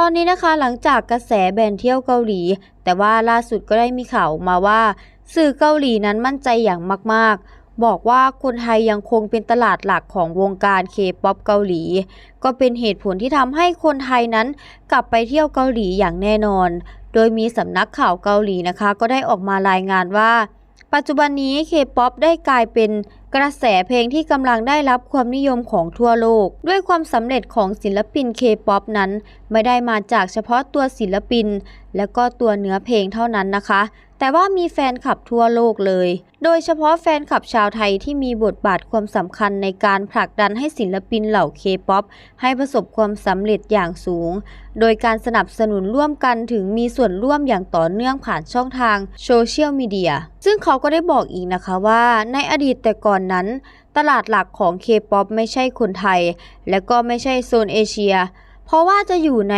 ตอนนี้นะคะหลังจากกระแสแบนเที่ยวเกาหลี แต่ว่าล่าสุดก็ได้มีข่าวมาว่า สื่อเกาหลีนั้นมั่นใจอย่างมากๆ บอกว่าคนไทยยังคงเป็นตลาดหลักของวงการเคป๊อปเกาหลี ก็เป็นเหตุผลที่ทำให้คนไทยนั้นกลับไปเที่ยวเกาหลีอย่างแน่นอน โดยมีสำนักข่าวเกาหลีนะคะ ก็ได้ออกมารายงานว่า ปัจจุบันนี้เคป๊อปได้กลายเป็นกระแสเพลงที่กำลังได้รับความนิยมของทั่วโลก ด้วยความสำเร็จของศิลปินเคป๊อปนั้น ไม่ได้มาจากเฉพาะตัวศิลปิน และก็ตัวเนื้อเพลงเท่านั้นนะคะ แต่ว่ามีแฟนคลับทั่วโลกเลย โดยเฉพาะแฟนคลับชาวไทยที่มีบทบาทความสำคัญในการผลักดันให้ศิลปินเหล่าเคป๊อปให้ประสบความสำเร็จอย่างสูง โดยการสนับสนุนร่วมกันถึงมีส่วนร่วมอย่างต่อเนื่องผ่านช่องทางโซเชียลมีเดียซึ่งเขาก็ได้บอกอีกนะคะว่าในอดีตแต่ก่อนนั้น ตลาดหลักของเคป๊อปไม่ใช่คนไทย และก็ไม่ใช่โซนเอเชีย เพราะว่าจะอยู่ใน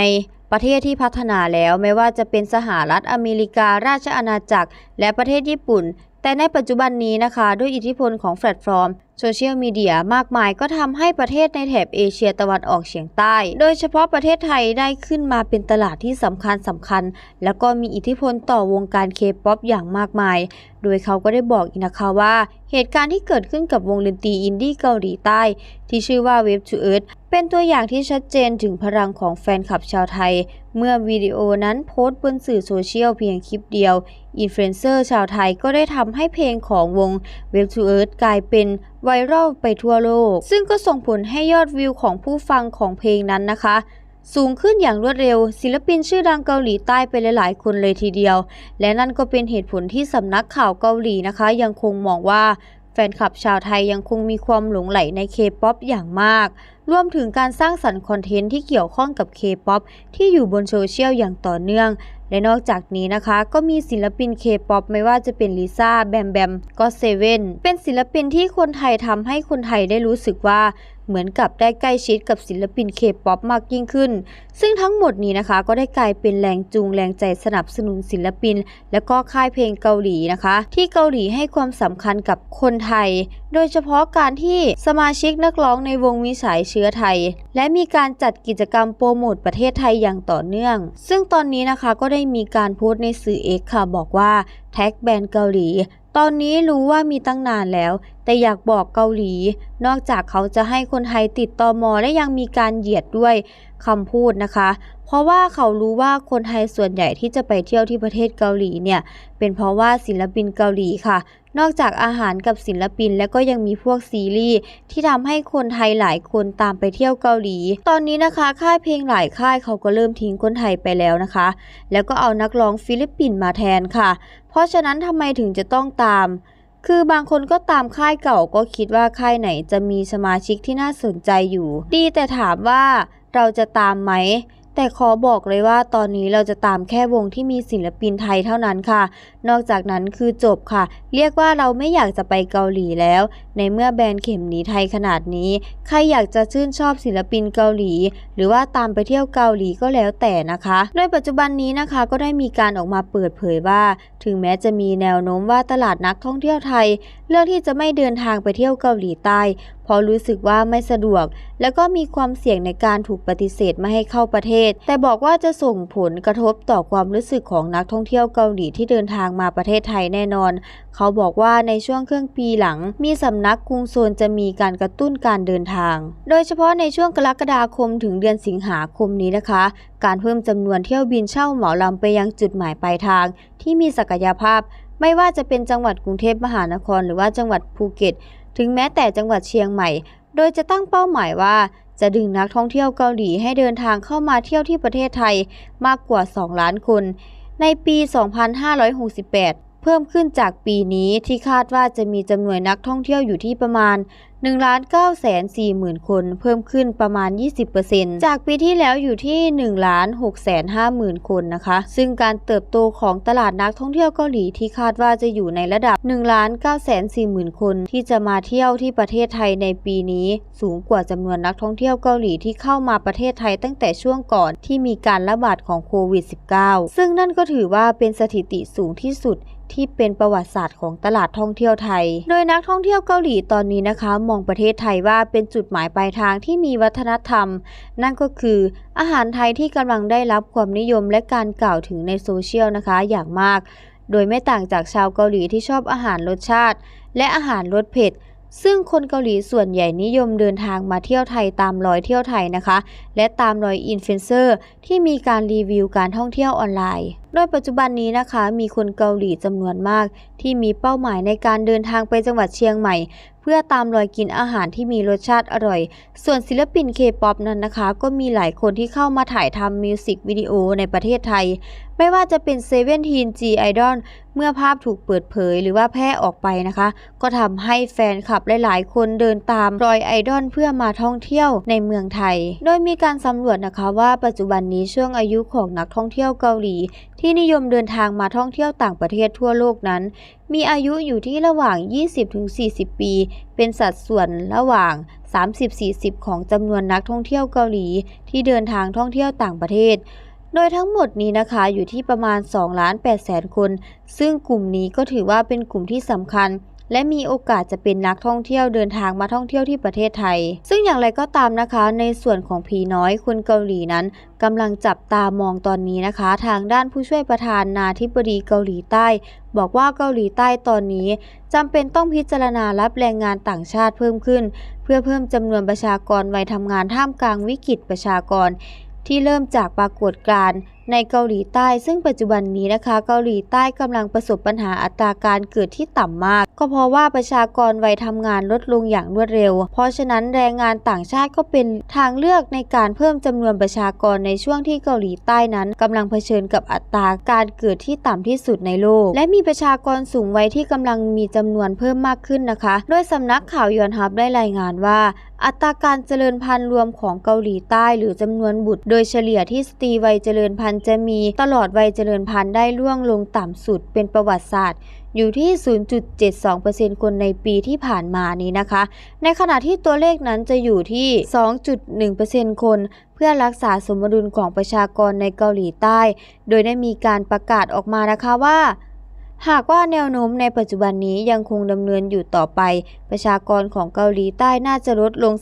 ประเทศที่พัฒนาแล้วไม่ว่าจะเป็นสหรัฐอเมริการาชอาณาจักร และประเทศญี่ปุ่น แต่ในปัจจุบันนี้นะคะ ด้วยอิทธิพลของแพลตฟอร์มโซเชียลมีเดียมากมายก็ทำให้ประเทศในแถบเอเชียตะวันออกเฉียงใต้ โดยเฉพาะประเทศไทยได้ขึ้นมาเป็นตลาดที่สำคัญสำคัญ แล้วก็มีอิทธิพลต่อวงการเคป๊อปอย่างมากมาย โดยเขาก็ได้บอกอีกนะคะว่า เหตุการณ์ที่เกิดขึ้นกับวงดนตรีอินดี้เกาหลีใต้ ที่ชื่อว่า Wave to Earth เป็นตัวอย่างที่ชัดเจนถึงพลังของแฟนคลับชาวไทย เมื่อวิดีโอนั้นโพสต์บนสื่อโซเชียลเพียงคลิปเดียวอินฟลูเอนเซอร์ชาวไทยก็ได้ทำให้เพลงของวง Wave to Earth กลายเป็นไวรัลไปทั่วโลก ซึ่งก็ส่งผลให้ยอดวิวของผู้ฟังของเพลงนั้นนะคะ สูงขึ้นอย่างรวดเร็ว ศิลปินชื่อดังเกาหลีใต้ไปหลายๆ คนเลยทีเดียว และนั่นก็เป็นเหตุผลที่สำนักข่าวเกาหลีนะคะ ยังคงมองว่าแฟนคลับชาวไทยยังคงมีความหลงใหลในเคป๊อปอย่างมาก รวมถึงการสร้างสรรค์คอนเทนต์ที่เกี่ยวข้องกับเคป๊อปที่อยู่บนโซเชียลอย่างต่อเนื่อง และนอกจากนี้นะคะ ก็มีศิลปินเคป๊อปไม่ว่าจะเป็นลิซ่าแบมแบมก็เซเว่นเป็นศิลปินที่คนไทยทำให้คนไทยได้รู้สึกว่า เหมือนกับได้ใกล้ชิดกับศิลปินเคป๊อปมากยิ่งขึ้น ซึ่งทั้งหมดนี้นะคะ ก็ได้กลายเป็นแรงจูงแรงใจสนับสนุนศิลปิน และก็ค่ายเพลงเกาหลีนะคะ ที่เกาหลีให้ความสำคัญกับคนไทย โดยเฉพาะการที่สมาชิกนักร้องในวงมีสายเชื้อไทย และมีการจัดกิจกรรมโปรโมทประเทศไทยอย่างต่อเนื่อง ซึ่งตอนนี้นะคะก็ได้มีการโพสต์ในสื่อเอกค่ะบอกว่าแท็กแบรนด์เกาหลี ตอนนี้รู้ว่ามีตั้งนานแล้ว แต่อยากบอกเกาหลี นอกจากเขาจะให้คนไทยติดตอมอและยังมีการเหยียดด้วยคำพูดนะคะ เพราะว่าเขารู้ว่าคนไทยส่วนใหญ่ที่จะไปเที่ยวที่ประเทศเกาหลีเนี่ย เป็นเพราะว่าศิลปินเกาหลีค่ะ นอกจากอาหารกับศิลปินแล้วก็ยังมีพวกซีรีส์ที่ทำให้คนไทยหลายคนตามไปเที่ยวเกาหลี ตอนนี้นะคะค่ายเพลงหลายค่ายเขาก็เริ่มทิ้งคนไทยไปแล้วนะคะ แล้วก็เอานักร้องฟิลิปปินส์มาแทนค่ะ เพราะฉะนั้นทำไมถึงจะต้องตามคือบางคนก็ตามค่ายเก่าก็คิดว่าค่ายไหนจะมีสมาชิกที่น่าสนใจอยู่ ดีแต่ถามว่าเราจะตามไหม แต่ขอบอกเลยว่าตอนนี้เราจะตามแค่วงที่มีศิลปินไทยเท่านั้นค่ะ นอกจากนั้นคือจบค่ะ เรียกว่าเราไม่อยากจะไปเกาหลีแล้ว ในเมื่อแบรนด์เข็มหนีไทยขนาดนี้ ใครอยากจะชื่นชอบศิลปินเกาหลี หรือว่าตามไปเที่ยวเกาหลีก็แล้วแต่นะคะ โดยปัจจุบันนี้นะคะก็ได้มีการออกมาเปิดเผยว่า ถึงแม้จะมีแนวโน้มว่าตลาดนักท่องเที่ยวไทย เลือกที่จะไม่เดินทางไปเที่ยวเกาหลีใต้ ราะรู้สึกว่าไม่สะดวก แล้วก็มีความเสี่ยงในการถูกปฏิเสธไม่ให้เข้าประเทศ แต่บอกว่าจะส่งผลกระทบต่อความรู้สึกของนักท่องเที่ยวเกาหลีที่เดินทางมาประเทศไทยแน่นอน เขาบอกว่าในช่วงครึ่งปีหลัง มีสำนักกรุงโซนจะมีการกระตุ้นการเดินทาง โดยเฉพาะในช่วงกรกฎาคมถึงเดือนสิงหาคมนี้นะคะ การเพิ่มจำนวนเที่ยวบินเช่าเหมาลำไปยังจุดหมายปลายทาง ที่มีศักยภาพ ไม่ว่าจะเป็นจังหวัดกรุงเทพมหานคร หรือว่าจังหวัดภูเก็ต ถึงแม้แต่จังหวัดเชียงใหม่ โดยจะตั้งเป้าหมายว่า จะดึงนักท่องเที่ยวเกาหลีให้เดินทางเข้ามาเที่ยวที่ประเทศไทยมากกว่า 2 ล้านคน ในปี 2568 เพิ่มขึ้นจากปีนี้ที่คาดว่าจะมีจำนวนนักท่องเที่ยวอยู่ที่ประมาณ 1ล้าน9แสน4หมื่นคน เพิ่มขึ้นประมาณ 20%จากปีที่แล้วอยู่ที่ 1 ล้าน6แสน5หมื่นคนนะคะ ซึ่งการเติบโตของตลาดนักท่องเที่ยวเกาหลีที่คาดว่าจะอยู่ในระดับ1ล้าน9แสน4หมื่นคน ที่จะมาเที่ยวที่ประเทศไทยในปีนี้ สูงกว่าจำนวนนักท่องเที่ยวเกาหลีที่เข้ามาประเทศไทยตั้งแต่ช่วงก่อนที่มีการระบาดของโควิด -19 ซึ่งนั่นก็ถือว่าเป็นสถิติสูงที่สุดที่เป็นประวัติศาสตร์ของตลาดท่องเที่ยวไทย โดยนักท่องเที่ยวเกาหลีตอนนี้นะคะมองประเทศไทยว่าเป็นจุดหมายปลายทางที่มีวัฒนธรรม นั่นก็คืออาหารไทยที่กำลังได้รับความนิยมและการกล่าวถึงในโซเชียลนะคะอย่างมาก โดยไม่ต่างจากชาวเกาหลีที่ชอบอาหารรสชาติ และอาหารรสเผ็ด ซึ่งคนเกาหลีส่วนใหญ่นิยมเดินทางมาเที่ยวไทยตามรอยเที่ยวไทยนะคะ และตามรอยอินฟลูเอนเซอร์ที่มีการรีวิวการท่องเที่ยวออนไลน์ โดยปัจจุบันนี้นะคะ มีคนเกาหลีจำนวนมาก ที่มีเป้าหมายในการเดินทางไปจังหวัดเชียงใหม่ เพื่อตามรอยกินอาหารที่มีรสชาติอร่อย ส่วนศิลปินเคป๊อปนั้นนะคะ ก็มีหลายคนที่เข้ามาถ่ายทำมิวสิกวิดีโอในประเทศไทย ไม่ว่าจะเป็น Seventeen G Idol เมื่อภาพถูกเปิดเผยหรือว่าแพร่ออกไปนะคะ ก็ทำให้แฟนคลับหลาย ๆ คนเดินตามรอยไอดอลเพื่อมาท่องเที่ยวในเมืองไทย โดยมีการสำรวจนะคะว่าปัจจุบันนี้ช่วงอายุของนักท่องเที่ยวเกาหลี ที่นิยมเดินทางมาท่องเที่ยวต่างประเทศทั่วโลกนั้น มีอายุอยู่ที่ระหว่าง 20-40 ปี เป็นสัดส่วนระหว่าง 30-40 ของจำนวนนักท่องเที่ยวเกาหลี ที่เดินทางท่องเที่ยวต่างประเทศ โดยทั้งหมดนี้นะคะอยู่ที่ประมาณ2ล้าน8แสนคน ซึ่งกลุ่มนี้ก็ถือว่าเป็นกลุ่มที่สำคัญ และมีโอกาสจะเป็นนักท่องเที่ยวเดินทางมาท่องเที่ยวที่ประเทศไทย ซึ่งอย่างไรก็ตามนะคะ ในส่วนของผีน้อยคนเกาหลีนั้นกำลังจับตามองตอนนี้นะคะ ทางด้านผู้ช่วยประธานนาธิบดีเกาหลีใต้ บอกว่าเกาหลีใต้ตอนนี้จำเป็นต้องพิจารณารับแรงงานต่างชาติเพิ่มขึ้น เพื่อเพิ่มจำนวนประชากรวัยทำงานท่ามกลางวิกฤตประชากร ที่เริ่มจากปรากฏการณ์ ในเกาหลีใต้ซึ่งปัจจุบันนี้นะคะ เกาหลีใต้กำลังประสบปัญหาอัตราการเกิดที่ต่ำมาก ก็เพราะว่าประชากรวัยทำงานลดลงอย่างรวดเร็ว เพราะฉะนั้นแรงงานต่างชาติก็เป็นทางเลือกในการเพิ่มจำนวนประชากรในช่วงที่เกาหลีใต้นั้นกำลังเผชิญกับอัตราการเกิดที่ต่ำที่สุดในโลก และมีประชากรสูงวัยที่กำลังมีจำนวนเพิ่มมากขึ้นนะคะโดยสำนักข่าวยอนฮับได้รายงานว่าอัตราการเจริญพันธุ์รวมของเกาหลีใต้ หรือจำนวนบุตร โดยเฉลี่ยที่สตรีวัยเจริญพันธุ์จะมีตลอดวัยเจริญพันธุ์ได้ล่วงลงต่ำสุดเป็นประวัติศาสตร์ อยู่ที่ 0.72%คนในปีที่ผ่านมานี้นะคะ ในขณะที่ตัวเลขนั้นจะอยู่ที่ 2.1%คน เพื่อรักษาสมดุลของประชากรในเกาหลีใต้ โดยได้มีการประกาศออกมานะคะว่า หากว่าแนวโน้มในปัจจุบันนี้ยังคงดำเนินอยู่ต่อไป ประชากรของเกาหลีใต้น่าจะลดลง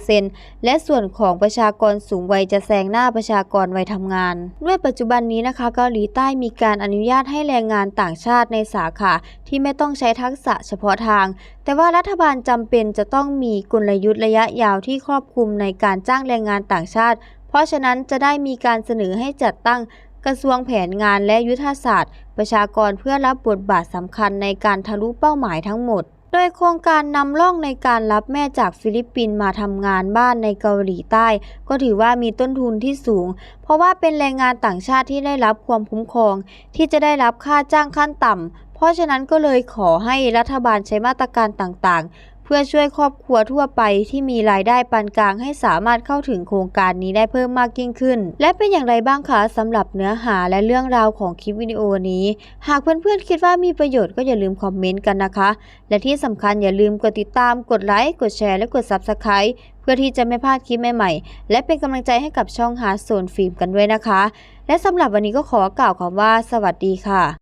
30%และส่วนของประชากรสูงวัยจะแซงหน้าประชากรวัยทำงาน ด้วยปัจจุบันนี้นะคะ เกาหลีใต้มีการอนุญาตให้แรงงานต่างชาติในสาขาที่ไม่ต้องใช้ทักษะเฉพาะทาง แต่ว่ารัฐบาลจำเป็นจะต้องมีกลยุทธ์ระยะยาวที่ครอบคลุมในการจ้างแรงงานต่างชาติ เพราะฉะนั้นจะได้มีการเสนอให้จัดตั้ง กระทรวงแผนงานและยุทธศาสตร์ ประชากรเพื่อรับบทบาทสำคัญในการทะลุเป้าหมายทั้งหมด โดยโครงการนำร่องในการรับแม่จากฟิลิปปินส์มาทำงานบ้านในเกาหลีใต้ ก็ถือว่ามีต้นทุนที่สูง เพราะว่าเป็นแรงงานต่างชาติที่ได้รับความคุ้มครอง ที่จะได้รับค่าจ้างขั้นต่ำเพราะฉะนั้นก็เลยขอให้รัฐบาลใช้มาตรการต่างๆ เพื่อช่วยครอบครัวทั่วไปที่มีรายได้ปานกลางให้สามารถเข้าถึงโครงการนี้ได้เพิ่มมากยิ่งขึ้น และเป็นอย่างไรบ้างคะสำหรับเนื้อหาและเรื่องราวของคลิปวิดีโอนี้ หากเพื่อนๆคิดว่ามีประโยชน์ก็อย่าลืมคอมเมนต์กันนะคะ และที่สำคัญอย่าลืมกดติดตาม กดไลค์ กดแชร์ และกด Subscribe เพื่อที่จะไม่พลาดคลิปใหม่ๆ และเป็นกำลังใจให้กับช่องฮาโซนฟิล์มกันด้วยนะคะ และสำหรับวันนี้ก็ขอกล่าวคำว่า สวัสดีค่ะ